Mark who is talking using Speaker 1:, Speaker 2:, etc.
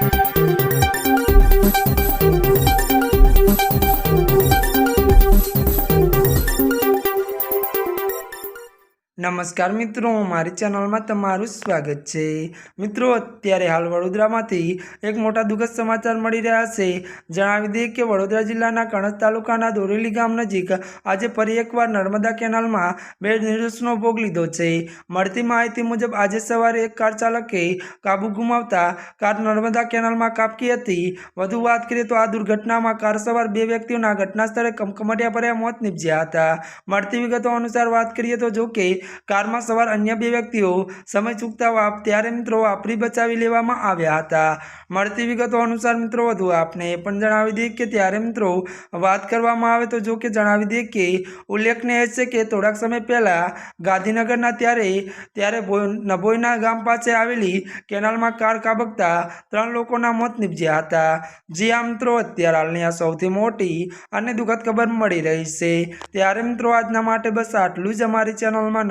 Speaker 1: Thank you. નમસ્કાર મિત્રો, મારી ચેનલમાં તમારું સ્વાગત છે. મિત્રો, અત્યારે હાલ વડોદરામાંથી એક મોટા દુઃખદ સમાચાર મળી રહ્યા છે. જણાવી દઈએ કે વડોદરા જિલ્લાના કણસ તાલુકાના દોરેલી ગામ નજીક આજે ફરી એકવાર નર્મદા કેનાલમાં બે નિર્દોષનો ભોગ લીધો છે. મળતી માહિતી મુજબ, આજે સવારે એક કાર ચાલકે કાબુ ગુમાવતા કાર નર્મદા કેનાલમાં કાપકી હતી. વધુ વાત કરીએ તો આ દુર્ઘટનામાં કાર સવાર બે વ્યક્તિઓના ઘટના સ્થળે કમકમટિયા ભર્યા મોત નીપજ્યા હતા. મળતી વિગતો અનુસાર વાત કરીએ તો જો કે કારમાં સવાર અન્ય બે વ્યક્તિઓ સમય ચૂકતા આપ ત્યારે મિત્રો વાપરી બચાવી લેવામાં આવ્યા હતા. મળતી વિગતો અનુસાર મિત્રો વધુ આપને એ પણ જણાવી દઈએ કે ત્યારે મિત્રો વાત કરવામાં આવે તો જો કે જણાવી દઈએ કે ઉલ્લેખનીય છે કે થોડાક સમય પહેલાં ગાંધીનગરના ત્યારે ત્યારે નભોઈના ગામ પાસે આવેલી કેનાલમાં કાર કાબકતા ત્રણ લોકોના મોત નીપજ્યા હતા. જે આ મિત્રો અત્યારે હાલની આ સૌથી મોટી અને દુઃખદ ખબર મળી રહી છે. ત્યારે મિત્રો આજના માટે બસ આટલું જ. અમારી ચેનલમાં